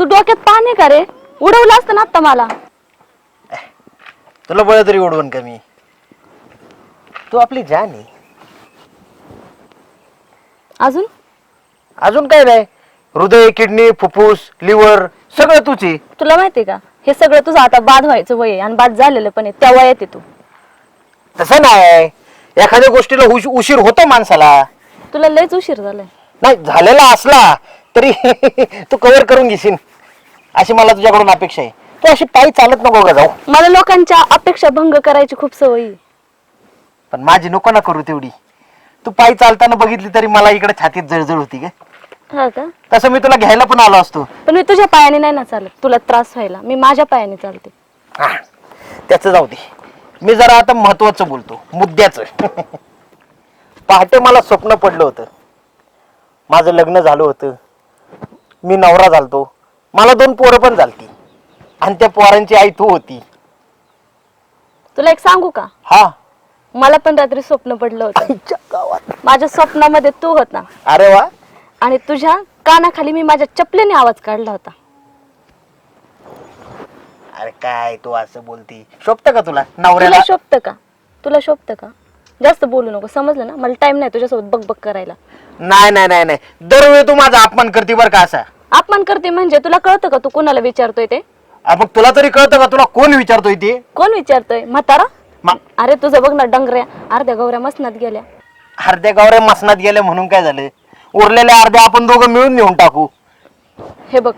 तू डोक्यात पाणी का रे? उडवलं असतं ना आता मला. तुला बळ तरी ओढवून का मी? तू आपली जान आहे. अजून? अजून काय नाही. हृदय किडनी फुफ्फुस लिव्हर सगळं तुझी तुला माहितीये का? हे सगळं तुझं आता बाद व्हायचं वय आहे आणि बाद झालेलं पण आहे. त्या वयात आहे तू. तसं नाही. एखाद्या गोष्टीला उश- उशीर होतो माणसाला. तुला लयच उशीर झालाय. नाही झालेला असला तरी तू कव्हर करून घेशील. अशी मला तुझ्याकडून अपेक्षा आहे. तू अशी पायी चालत नको का जाऊ. मला लोकांच्या अपेक्षा भंग करायची खूप सवय आहे. पण माझी नको ना करू तेवढी. तू पायी चालताना बघितली तरी मला इकडे छातीत जळजळ होती का हा का? तसं मी तुला घ्यायला पण आलो असतो. पण मी तुझ्या पायाने नाही ना चालत. तुला त्रास व्हायला. मी माझ्या पायाने चालते. हा, त्याचं जाऊ दे. मी जरा आता महत्वाचं बोलतो. मुद्द्याचं. पहाटे मला स्वप्न पडलं होतं. माझं लग्न झालं होतं. मी नवरा झालतो. मला दोन पोरं पण झालती. आणि त्या पोरांची आई तू होती. तुला एक सांगू का? हा. मला पण रात्री स्वप्न पडलं होतं. आईच्या गावात. माझ्या स्वप्नामध्ये तू होता. अरे वा. आणि तुझ्या कानाखाली मी माझ्या चपलेने आवाज काढला होता. अरे काय तू असं बोलती? शोभत का तुला? तुला नवऱ्याला शोभतं का? तुला शोभतं का? जास्त बोलू नको समजलं ना? मला टाइम नाही तुझ्यासोबत बक करायला. नाही नाही नाही नाही. दरवेळी तू माझा अपमान करते बरं का असा? अपमान करते म्हणजे तुला कळतं का तू कोणाला विचारतोय ते? मग तुला तरी कळतं का तुला कोण विचारतोय ते? कोण विचारतोय? म्हातारा? अरे तुझं बघ ना डंगऱ्या. अर्ध्या गौऱ्या मसनात गेल्या. अर्ध्या गावऱ्या मसनात गेल्या म्हणून काय झालं? उरलेल्या अर्ध्या आपण दोघं मिळून नेऊन टाकू. हे बघ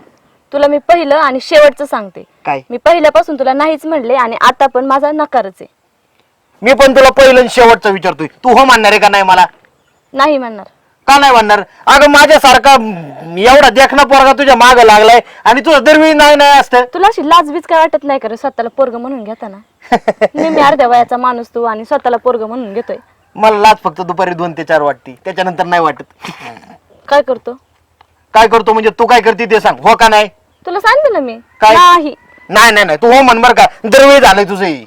तुला मी पहिलं आणि शेवटचं सांगते. काय? मी पहिल्यापासून तुला नाहीच म्हणले आणि आता पण माझा नकारच आहे. मी पण तुला पहिलं आणि शेवटचं विचारतोय. तू हो म्हणणार आहे का नाही मला? नाही म्हणणार का नाही म्हणणार? अगं माझ्यासारखा म, एवढा देखना पोरगा तुझ्या माग लागलाय आणि तुझं दरवेळी नाही नाही असतं. तुला अशी लाजबीज काय वाटत नाही का रे? स्वतःला पोरग म्हणून घेताना मी अर्ध्या वयाचा माणूस तू आणि स्वतःला पोरग म्हणून घेतोय. मला लाज फक्त दुपारी दोन ते चार वाटते. त्याच्यानंतर नाही वाटत. काय करतो? काय करतो म्हणजे तू काय करते ते सांग. हो का नाही? तुला सांगितलं ना मी. काय? नाही. नाही नाही नाही. तू हो म्हण बरं का. दरवेळी झालंय तुझं हे.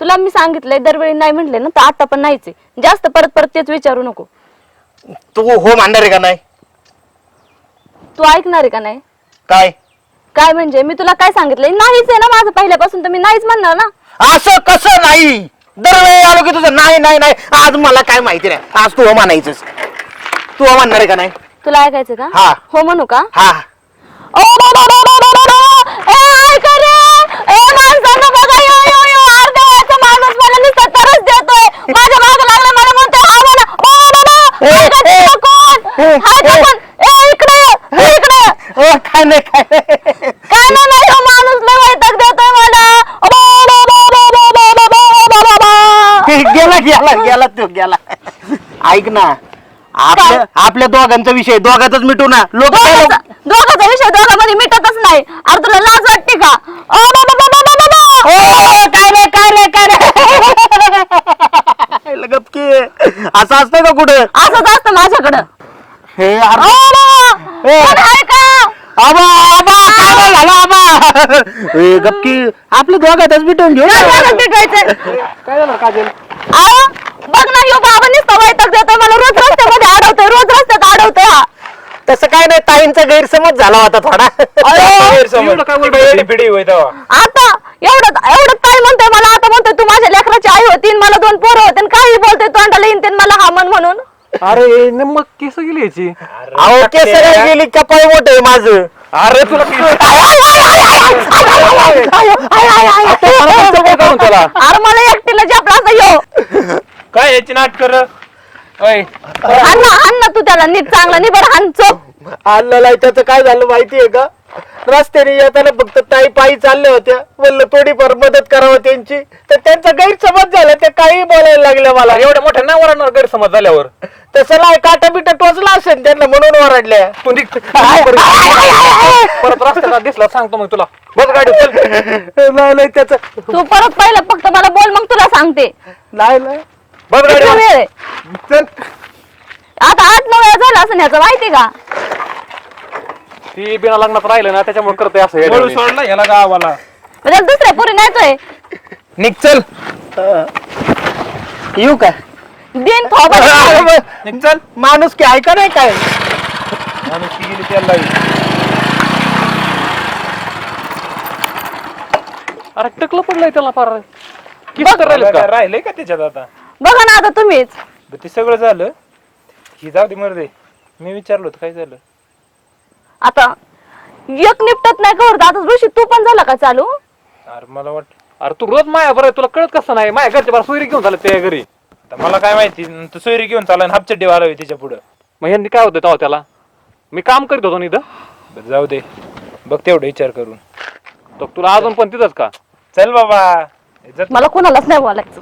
तुला मी सांगितलंय दरवेळी नाही म्हटले ना तर आता पण नाहीच आहे. जास्त परत परत तेच विचारू नको. तू हो म्हणणार आहे का नाही? तू ऐकणार आहे का नाही? काय? काय म्हणजे? मी तुला काय सांगितलंय? नाहीच आहे ना माझं पहिल्यापासून तर मी नाहीच म्हणणार ना. असं कसं नाही? दरवेळी आलो की तुझं नाही नाही नाही. आज मला काय माहिती नाही. आज तू हो म्हणायचंच तू हो म्हणणार आहे का नाही? तुला ऐकायचं का? हा. हो म्हणू का? हा. ओ. ए, ऐका रे. ए, माणसानं बघा, यो, यो, यो, अर्ध्या वयाचा माणूस मला नुसता तरच देतोय. माझ्या मागं लागला, मला म्हणतोय, हा म्हणा. ओ, बाबा, ए, हाय का ए, तुला कोण? ए, हाय का ए. कोण? ए, इकडे ये, ए, इकडे ये. ओ, काय नाही काय नाही काय नाही, माणूस लय वैताग देतोय मला. गेला गेला गेला तो गेला ऐक ना आपल्या आपल्या दोघांचा विषय दोघातच मिटू ना लोक दोघाचा दोघाचा विषय दोघांमध्ये मिटतच नाही अरे तुला लाज वाटते का ओ, बाबा, बाबा, बाबा. काय रे काय रे काय रे गपकी असं असतं का कुठं असंच असतं माझ्याकडं हे ओ, अरे बाबा, ए. कोण आहे का? आबा आबा काय नाही झालं आबा? ए, गपकी आपल्या दोघातच घेऊ? काय झालं काजल? बघ ना यो बाबा नुसतं वैताग देतोय मला रोज रस्त्यामध्ये अडवतोय रोज रस्त्यात अडवतोय हा. तसं काय नाही ताईंचा गैरसमज झाला होता थोडा. एवढं काय बोलतोय? आता एवढं एवढं काय म्हणतोय मला आता म्हणतोय तू माझ्या लेकराची आई होती आणि मला दोन पोरं होते आणि काही बोलतोय तोंडाला येईन मला हा मन म्हणून. अरे न मग केस गेली याची अहो केसरी गेली कपाळ मोठ आहे माझं अरे तुला त्याला अरे मला एकटीला जपला असं यो काय याची नाट कर हाण ना हाण ना तू त्याला नीट चांगला नि बरं हाण चोप आणलेला त्याचं काय झालं माहितीये का रस्त्याने येताना फक्त ताई पायी चालल्या होत्या. म्हणलं थोडीफार मदत करावं त्यांची. तर त्यांचा गैरसमज झाला. त्या काही बोलायला लागल्या मला. एवढ्या मोठ्या नाही वरणार गैरसमज झाल्यावर? तसं नाही काटा बिटा टोचला असेल त्यांना म्हणून ओरडल्या. तू निघ. परत रस्त्यात दिसला सांगतो मग तुला. बस गाडी चल. नाही नाही त्याचं तू परत पहिलं फक्त मला बोल मग तुला सांगते. नाही नाही. बस किती गाडी वेळ आहे? चल. आता आठ नऊ वेळा झाला असं ह्याचं माहिती का? ती बिना लग्नात राहिलं ना त्याच्यामुळे करतोय असं येड्यावानी. सोडला याला गावाला. म्हणजे दुसऱ्या पोरी नेतोय निघ चल. येऊ का? दिन चल. माणूस की ऐका नाही काय? माणूस की गेली त्याला अरे टकलं पडलंय त्याला फार. किस काय का? राहिलंय का त्याच्यात आता? बघा ना आता तुम्हीच. बरं, ते सगळं झालं. ही जाऊ दे मर्दे मी विचारलं होतं काय झालं? आता एक निपटत नाही का आता ऋषी तू पण झाला का चालू? अरे मला वाट अरे तू रोज माया बरं तुला कळत कसं नाही? माझ्या घरच्या बार सोयरी घेऊन झालं त्या घरी. आता मला काय माहिती तू सोयरी घेऊन चालला हापचड्डी वाला त्याच्या पुढं. मग ह्यांनी काय होतं तेव्हा त्याला? मी काम करीत होतो ना इथं? बरं, जाऊ दे. बघ तेवढं विचार करून. तर तुला अजून पण तिथंच का? चल बाबा. मला कोणालाच नाही बोलायचं.